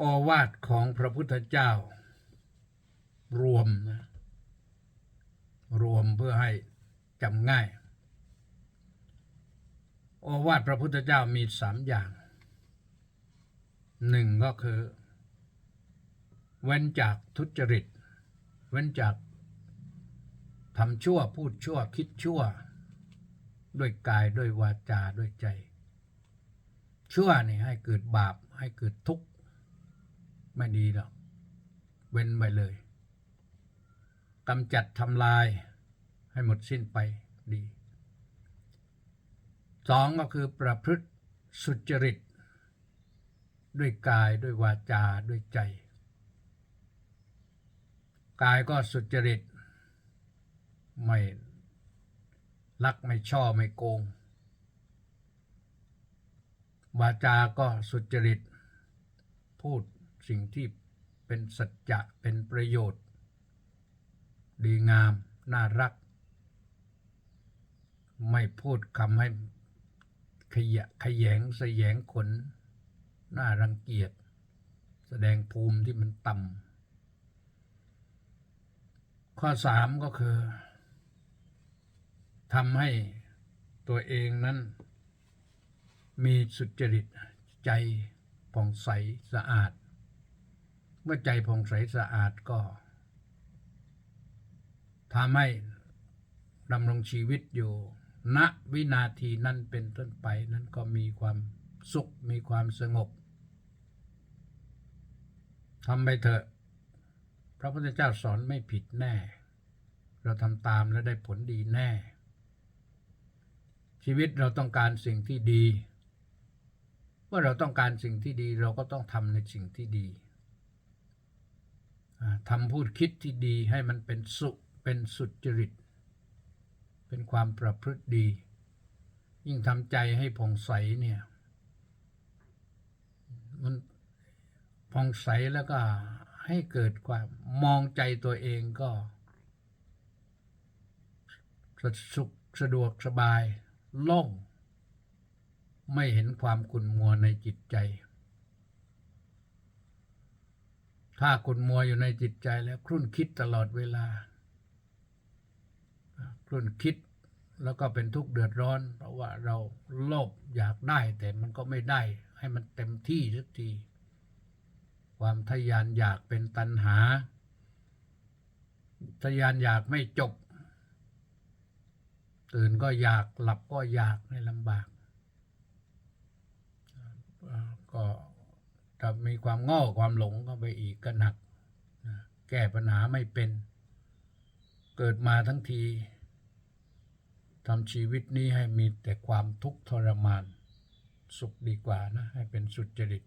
อวาทของพระพุทธเจ้า รวมนะรวมเพื่อให้จำง่ายอวาทพระพุทธเจ้ามีสามอย่างหนึ่งก็คือ เว้นจากทุจริต เว้นจากทำชั่วพูดชั่วคิดชั่ว ด้วยกายด้วยวาจาด้วยใจ ชั่วนี่ให้เกิดบาปให้เกิดทุกข์ ไม่ดีหรอก เว้นไปเลยกำจัดทำลายให้หมดสิ้นไปดีสองก็คือประพฤติสุจริต ด้วยกายด้วยวาจาด้วยใจ กายก็สุจริต ไม่ลักไม่ช่อไม่โกง วาจาก็สุจริต พูด สิ่งที่เป็นสัจจะเป็นประโยชน์ ดีงาม น่ารัก ไม่พูดคำให้ขยะขยงสยงขน น่ารังเกียจ แสดงภูมิที่มันต่ำข้อสามก็คือทำให้ตัวเองนั้น มีสุจริตใจผ่องใสสะอาด เมื่อใจผ่องใสสะอาดก็ทำให้ดำรงชีวิตอยู่ ณวินาทีนั้นเป็นต้นไปนั้นก็มีความสุขมีความสงบทำไปเถอะ พระพุทธเจ้าสอนไม่ผิดแน่ เราทำตามแล้วได้ผลดีแน่ ชีวิตเราต้องการสิ่งที่ดี เมื่อเราต้องการสิ่งที่ดีเราก็ต้องทำในสิ่งที่ดี ทำพูดคิดที่ดีให้มันเป็นสุเป็นสุจริต เป็นความประพฤติดี ยิ่งทำใจให้ผ่องใสเนี่ยมันผ่องใสแล้วก็ให้เกิดความมองใจตัวเองก็ส,สุขสะดวกสบายโล่งไม่เห็นความขุ่นมัวในจิตใจ ถ้าขุ่นมัวอยู่ในจิตใจแล้วครุ่นคิดตลอดเวลา ครุ่นคิดแล้วก็เป็นทุกข์เดือดร้อน เพราะว่าเราโลภอยากได้แต่มันก็ไม่ได้ให้มันเต็มที่สักที ความทะยานอยากเป็นตัณหาทะยานอยากไม่จบ ตื่นก็อยากหลับก็อยากให้ลำบาก ถ้ามีความง่ความหลงเข้าไปอีกก็หนักแก้ปัญหาไม่เป็น เกิดมาทั้งทีทำชีวิตนี้ให้มีแต่ความทุกข์ทรมาน สุขดีกว่านะ ให้เป็นสุจริต